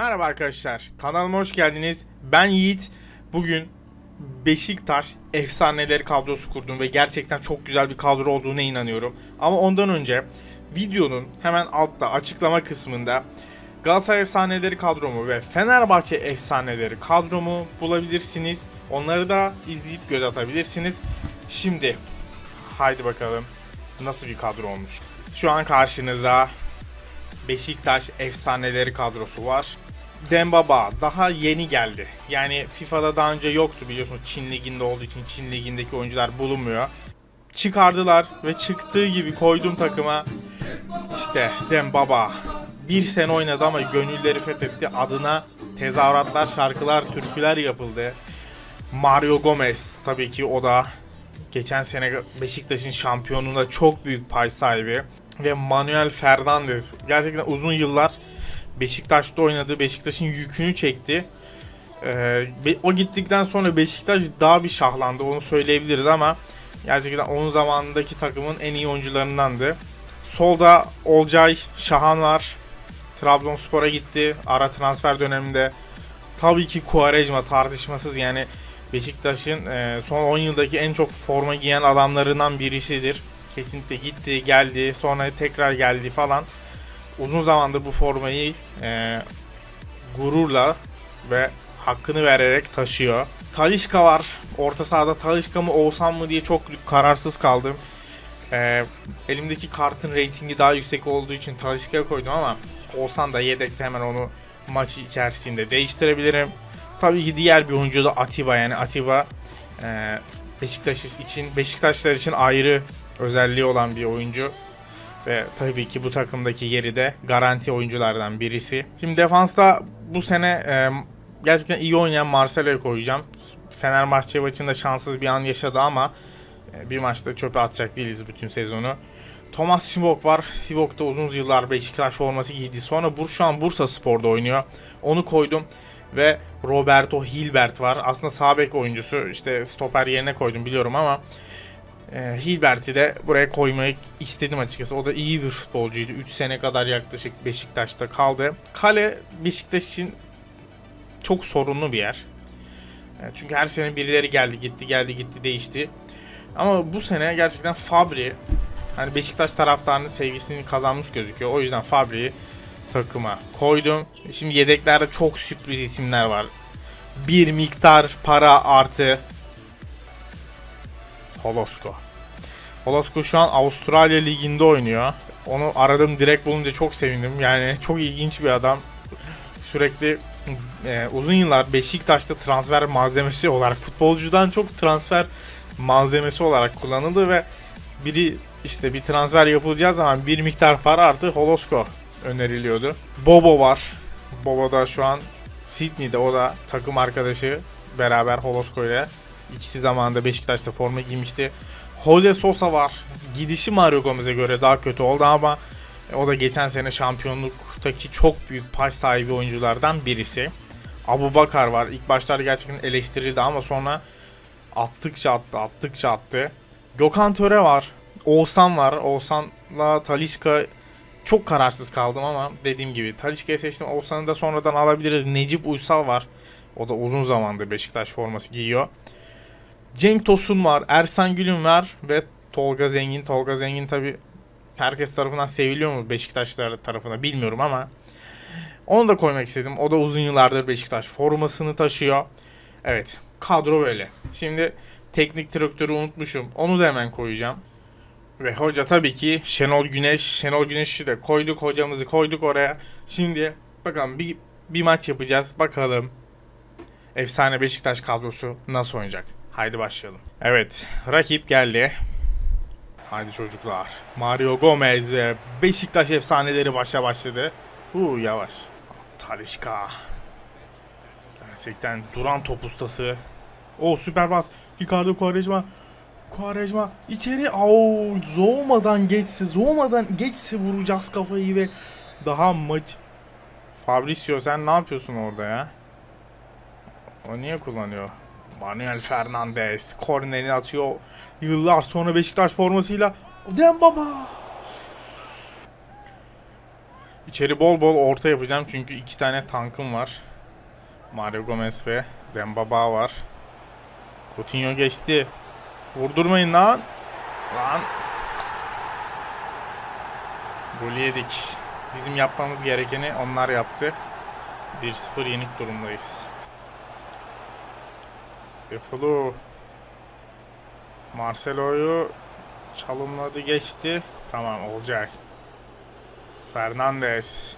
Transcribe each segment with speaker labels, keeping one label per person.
Speaker 1: Merhaba arkadaşlar, kanalıma hoş geldiniz. Ben Yiğit. Bugün Beşiktaş efsaneleri kadrosu kurdum ve gerçekten çok güzel bir kadro olduğuna inanıyorum. Ama ondan önce videonun hemen altta açıklama kısmında Galatasaray efsaneleri kadromu ve Fenerbahçe efsaneleri kadromu bulabilirsiniz. Onları da izleyip göz atabilirsiniz. Şimdi haydi bakalım nasıl bir kadro olmuş. Şu an karşınızda Beşiktaş efsaneleri kadrosu var. Dembaba daha yeni geldi. Yani FIFA'da daha önce yoktu biliyorsunuz Çin liginde olduğu için Çin ligindeki oyuncular bulunmuyor. Çıkardılar ve çıktığı gibi koydum takıma. İşte Dembaba bir sene oynadı ama gönülleri fethetti. Adına tezahüratlar, şarkılar, türküler yapıldı. Mario Gomez tabii ki o da geçen sene Beşiktaş'ın şampiyonluğunda çok büyük pay sahibi. Ve Manuel Fernandes gerçekten uzun yıllar Beşiktaş'ta oynadı. Beşiktaş'ın yükünü çekti. Ee, o gittikten sonra Beşiktaş daha bir şahlandı onu söyleyebiliriz ama gerçekten onun zamanındaki takımın en iyi oyuncularındandı. Solda Olcay Şahan var. Trabzonspor'a gitti ara transfer döneminde. Tabii ki Quaresma tartışmasız yani Beşiktaş'ın e, son 10 yıldaki en çok forma giyen adamlarından birisidir. Kesinlikle gitti, geldi, sonra tekrar geldi falan. Uzun zamandır bu formayı e, gururla ve hakkını vererek taşıyor. Talişka var. Orta sahada Talişka mı Oğuzhan mı diye çok kararsız kaldım. E, elimdeki kartın reytingi daha yüksek olduğu için Talişka'ya koydum ama Oğuzhan da yedekte hemen onu maç içerisinde değiştirebilirim. Tabii ki diğer bir oyuncu da Atiba yani Atiba e, Beşiktaş için Beşiktaşlar için ayrı özelliği olan bir oyuncu. Ve tabii ki bu takımdaki yeri de garanti oyunculardan birisi. Şimdi defansta bu sene e, gerçekten iyi oynayan Marcelo'yu koyacağım. Fenerbahçe maçında şanssız bir an yaşadı ama bir maçta çöpe atacak değiliz bütün sezonu. Thomas Sivok var. Sivok da uzun yıllar Beşiktaş forması giydi. Sonra Bur şu an Bursa Spor'da oynuyor. Onu koydum. Ve Roberto Hilbert var. Aslında sağ bek oyuncusu. İşte stoper yerine koydum biliyorum ama e, Hilbert'i de buraya koymayı istedim açıkçası. O da iyi bir futbolcuydu. 3 sene kadar yaklaşık Beşiktaş'ta kaldı. Kale Beşiktaş için çok sorunlu bir yer. E, çünkü her sene birileri geldi gitti geldi gitti değişti. Ama bu sene gerçekten Fabri hani Beşiktaş taraftarının sevgisini kazanmış gözüküyor. O yüzden Fabri'yi takıma koydum. Şimdi yedeklerde çok sürpriz isimler var. Bir miktar para artı Holosko. Holosko şu an Avustralya Ligi'nde oynuyor. Onu aradım direkt bulunca çok sevindim. Yani çok ilginç bir adam. Sürekli e, uzun yıllar Beşiktaş'ta transfer malzemesi olarak futbolcudan çok transfer malzemesi olarak kullanıldı ve biri işte bir transfer yapılacağı zaman bir miktar para artı Holosko öneriliyordu. Bobo var. Bobo da şu an Sydney'de o da takım arkadaşı beraber Holosko ile ikisi zamanında Beşiktaş'ta forma giymişti. Jose Sosa var. Gidişi Mario Gomez'e göre daha kötü oldu ama o da geçen sene şampiyonluktaki çok büyük pay sahibi oyunculardan birisi. Abu Bakar var. İlk başlarda gerçekten eleştirildi ama sonra attıkça attı, attıkça attı. Gökhan Töre var. Oğuzhan var. Oğuzhan'la Taliska çok kararsız kaldım ama dediğim gibi Talişka'yı seçtim. Oğuzhan'ı da sonradan alabiliriz. Necip Uysal var. O da uzun zamandır Beşiktaş forması giyiyor. Cenk Tosun var. Ersan Gülün var. Ve Tolga Zengin. Tolga Zengin tabi herkes tarafından seviliyor mu Beşiktaşlar tarafından bilmiyorum ama onu da koymak istedim. O da uzun yıllardır Beşiktaş formasını taşıyor. Evet kadro böyle. Şimdi teknik direktörü unutmuşum. Onu da hemen koyacağım. Ve hoca tabii ki Şenol Güneş. Şenol Güneş'i de koyduk. Hocamızı koyduk oraya. Şimdi bakalım bir, bir maç yapacağız. Bakalım efsane Beşiktaş kadrosu nasıl oynayacak? Haydi başlayalım. Evet, rakip geldi. Haydi çocuklar. Mario Gomez ve Beşiktaş efsaneleri başa başladı. Uuu yavaş. Talişka. Gerçekten duran top ustası. O süper bas. Ricardo Quaresma. Quaresma içeri. Au zoğmadan geçse, zoğmadan geçse vuracağız kafayı ve daha maç. Fabricio sen ne yapıyorsun orada ya? O niye kullanıyor? Manuel Fernandez kornerini atıyor. Yıllar sonra Beşiktaş formasıyla Dembaba. İçeri bol bol orta yapacağım çünkü iki tane tankım var. Mario Gomez ve Dembaba var. Coutinho geçti. Vurdurmayın lan. Lan. Golü yedik. Bizim yapmamız gerekeni onlar yaptı. 1-0 yenik durumdayız. Defolu. Marcelo'yu çalımladı geçti. Tamam olacak. Fernandez.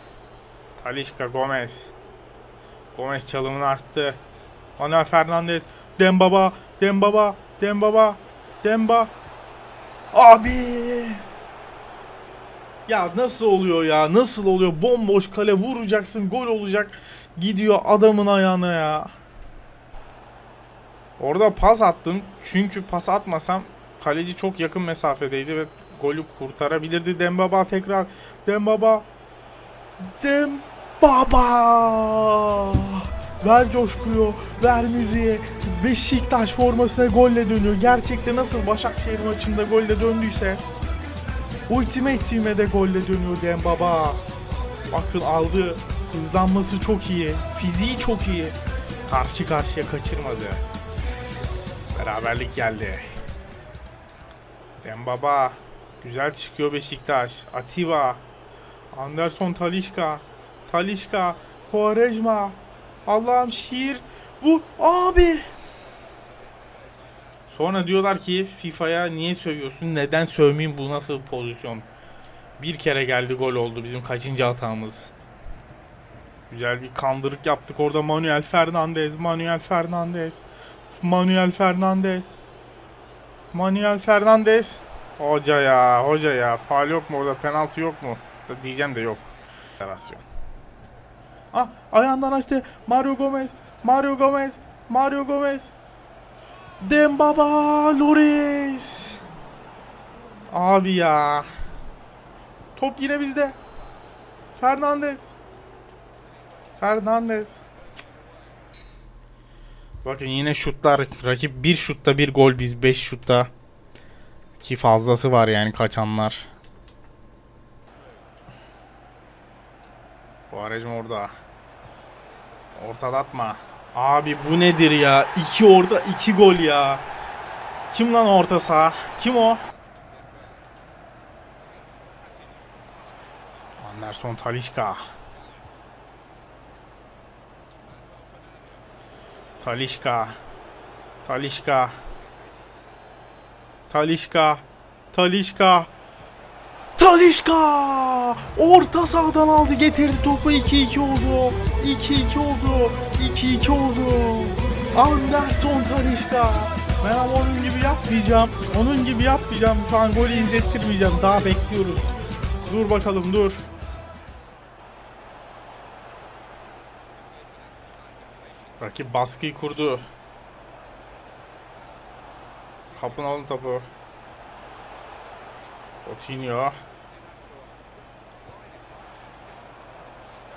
Speaker 1: Talişka Gomez. Gomez çalımını arttı. Manuel Fernandez. Dembaba. Dembaba. Dembaba. Demba. Abi. Ya nasıl oluyor ya? Nasıl oluyor? Bomboş kale vuracaksın. Gol olacak. Gidiyor adamın ayağına ya. Orada pas attım. Çünkü pas atmasam kaleci çok yakın mesafedeydi ve golü kurtarabilirdi. Dembaba tekrar. Dembaba. Dembaba. Ver coşkuyu, ver müziği. Beşiktaş formasına golle dönüyor. Gerçekte nasıl Başakşehir maçında golle döndüyse Ultimate Team'e de golle dönüyor Dembaba. Bakın aldı. Hızlanması çok iyi. Fiziği çok iyi. Karşı karşıya kaçırmadı. Beraberlik geldi. Dembaba. Güzel çıkıyor Beşiktaş. Atiba. Anderson Talişka. Talişka. Quaresma. Allah'ım şiir. Vur. Abi. Sonra diyorlar ki FIFA'ya niye sövüyorsun? Neden sövmeyeyim? Bu nasıl pozisyon? Bir kere geldi gol oldu bizim kaçıncı hatamız. Güzel bir kandırık yaptık orada Manuel Fernandez, Manuel Fernandez, Manuel Fernandez, Manuel Fernandez. Hoca ya, hoca ya. Faal yok mu orada? Penaltı yok mu? Diyeceğim de yok. Federasyon. Ah ayağından açtı. Mario Gomez, Mario Gomez, Mario Gomez. Dembaba Loris. Abi ya. Top yine bizde. Fernandez. Fernandez. Bakın yine şutlar. Rakip bir şutta bir gol biz 5 şutta. Ki fazlası var yani kaçanlar. Quaresma orada. Ortalatma. Abi bu nedir ya? İki orada iki gol ya. Kim lan orta saha? Kim o? Anderson Talişka. Talişka. Talişka. Talişka. Talişka. Talişka! Orta sahadan aldı getirdi topu 2-2 oldu. 2-2 oldu. 2-2 oldu. Anderson Talişka. Ben ama onun gibi yapmayacağım. Onun gibi yapmayacağım. Şu an golü izlettirmeyeceğim. Daha bekliyoruz. Dur bakalım dur. Rakip baskıyı kurdu. Kapın alın topu. Coutinho.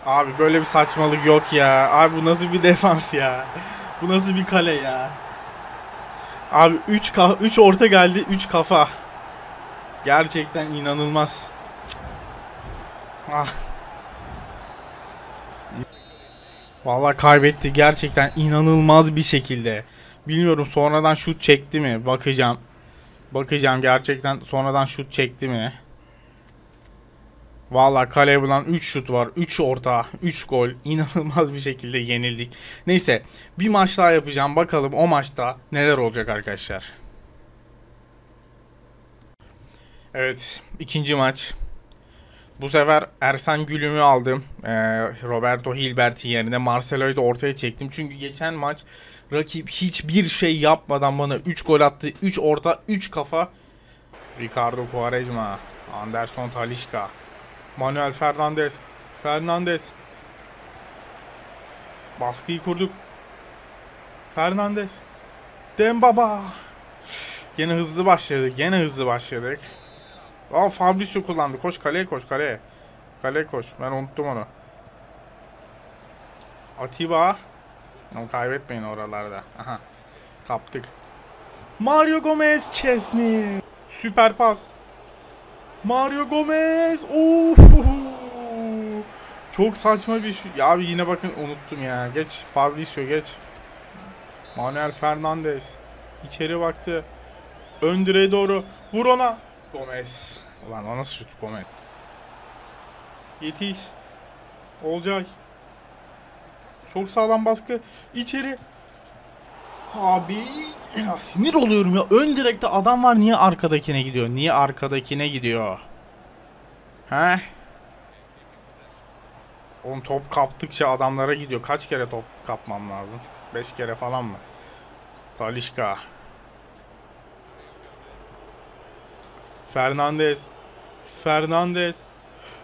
Speaker 1: Abi böyle bir saçmalık yok ya. Abi bu nasıl bir defans ya? Bu nasıl bir kale ya? Abi 3 3 orta geldi, 3 kafa. Gerçekten inanılmaz. Ah. Vallahi kaybetti gerçekten inanılmaz bir şekilde. Bilmiyorum sonradan şut çekti mi? Bakacağım. Bakacağım gerçekten sonradan şut çekti mi? Valla kaleye bulan 3 şut var. 3 orta, 3 gol. İnanılmaz bir şekilde yenildik. Neyse bir maç daha yapacağım. Bakalım o maçta neler olacak arkadaşlar. Evet ikinci maç. Bu sefer Ersan Gülüm'ü aldım. Ee, Roberto Hilbert'in yerine Marcelo'yu da ortaya çektim. Çünkü geçen maç rakip hiçbir şey yapmadan bana 3 gol attı. 3 orta, 3 kafa. Ricardo Quaresma, Anderson Talisca, Manuel Fernandez, Fernandez. Baskıyı kurduk. Fernandez. Dembaba. Gene hızlı başladık. Gene hızlı başladık. Aa Fabrizio kullandı. Koş kaleye koş kaleye. Kaleye koş. Ben unuttum onu. Atiba. Ama kaybetmeyin oralarda. Aha. Kaptık. Mario Gomez Chesney. Süper pas. Mario Gomez. Oo. Çok saçma bir şey. Ya abi yine bakın unuttum ya. Geç Fabrizio geç. Manuel Fernandez. İçeri baktı. Ön direğe doğru. Vur ona. Gomez. Ulan o nasıl şut Gomez? Yetiş. Olcay. Çok sağlam baskı. İçeri. Abi ya sinir oluyorum ya. Ön direkte adam var niye arkadakine gidiyor? Niye arkadakine gidiyor? He? Oğlum top kaptıkça adamlara gidiyor. Kaç kere top kapmam lazım? 5 kere falan mı? Talişka. Fernandez. Fernandez.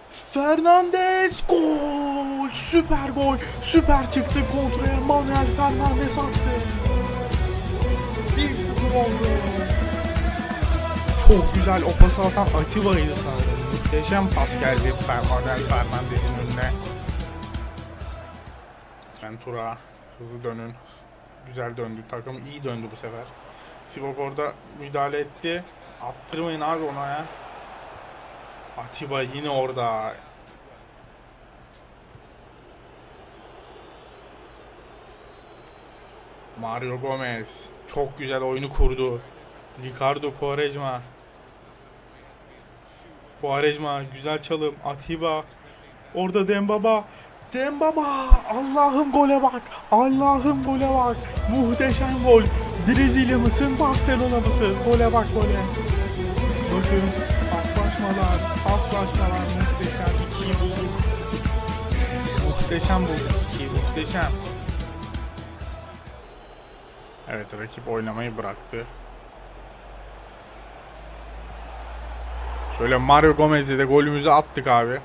Speaker 1: Fernandez gol! Süper gol! Süper çıktı kontraya Manuel Fernandez attı. 1-0 oldu. Çok güzel o pası atan Atiba'ydı sanırım. Muhteşem pas geldi Manuel Fernandez'in önüne. Ventura hızlı dönün. Güzel döndü. Takım iyi döndü bu sefer. Sivok orada müdahale etti. Attırmayın abi ona ya. Atiba yine orada. Mario Gomez çok güzel oyunu kurdu. Ricardo Quaresma. Quaresma güzel çalım. Atiba. Orada Dembaba. Dembaba. Allah'ım gole bak. Allah'ım gole bak. Muhteşem gol. Brezilya mısın? Barcelona mısın? Gole bak gole. Bakın paslaşmalar, paslaşmalar muhteşem. İkiyi bulduk. Muhteşem bulduk. İkiyi muhteşem. Evet rakip oynamayı bıraktı. Şöyle Mario Gomez'le de golümüzü attık abi.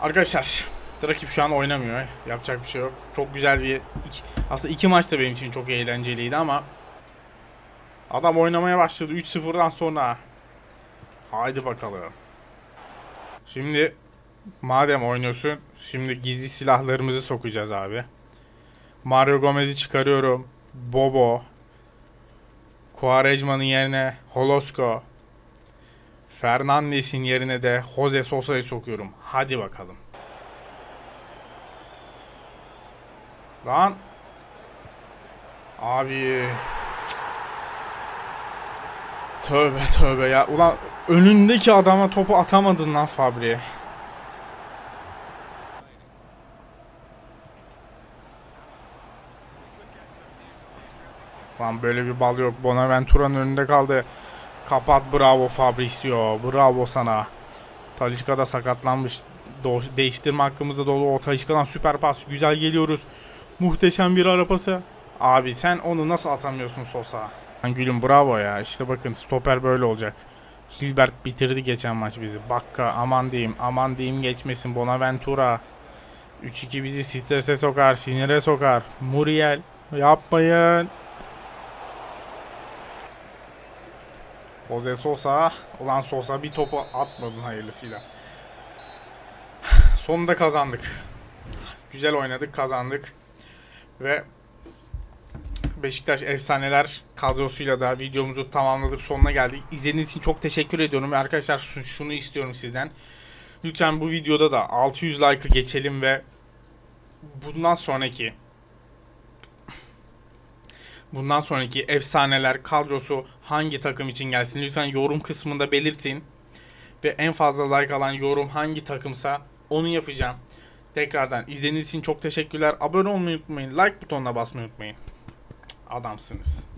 Speaker 1: Arkadaşlar rakip şu an oynamıyor. Yapacak bir şey yok. Çok güzel bir iki, aslında iki maç da benim için çok eğlenceliydi ama adam oynamaya başladı 3-0'dan sonra. Haydi bakalım. Şimdi madem oynuyorsun şimdi gizli silahlarımızı sokacağız abi. Mario Gomez'i çıkarıyorum. Bobo. Quaresma'nın yerine Holosko. Fernandes'in yerine de Jose Sosa'yı sokuyorum. Hadi bakalım. Lan. Abi. Tövbe tövbe ya. Ulan önündeki adama topu atamadın lan Fabri'ye. Lan böyle bir bal yok. Bonaventura'nın önünde kaldı. Kapat bravo Fabrizio. Bravo sana. Talişka da sakatlanmış. Do- değiştirme hakkımızda dolu. O Talişka'dan süper pas. Güzel geliyoruz. Muhteşem bir ara pası. Abi sen onu nasıl atamıyorsun Sosa? Gülüm bravo ya. İşte bakın stoper böyle olacak. Hilbert bitirdi geçen maç bizi. Bakka aman diyeyim aman diyeyim geçmesin Bonaventura. 3-2 bizi strese sokar, sinire sokar. Muriel yapmayın. Jose Sosa. Ulan Sosa bir topu atmadın hayırlısıyla. Sonunda kazandık. Güzel oynadık, kazandık. Ve Beşiktaş efsaneler kadrosuyla da videomuzu tamamladık. Sonuna geldik. İzlediğiniz için çok teşekkür ediyorum. Arkadaşlar şunu istiyorum sizden. Lütfen bu videoda da 600 like'ı geçelim ve bundan sonraki bundan sonraki efsaneler kadrosu hangi takım için gelsin lütfen yorum kısmında belirtin. Ve en fazla like alan yorum hangi takımsa onu yapacağım. Tekrardan izlediğiniz için çok teşekkürler. Abone olmayı unutmayın. Like butonuna basmayı unutmayın. Adamsınız.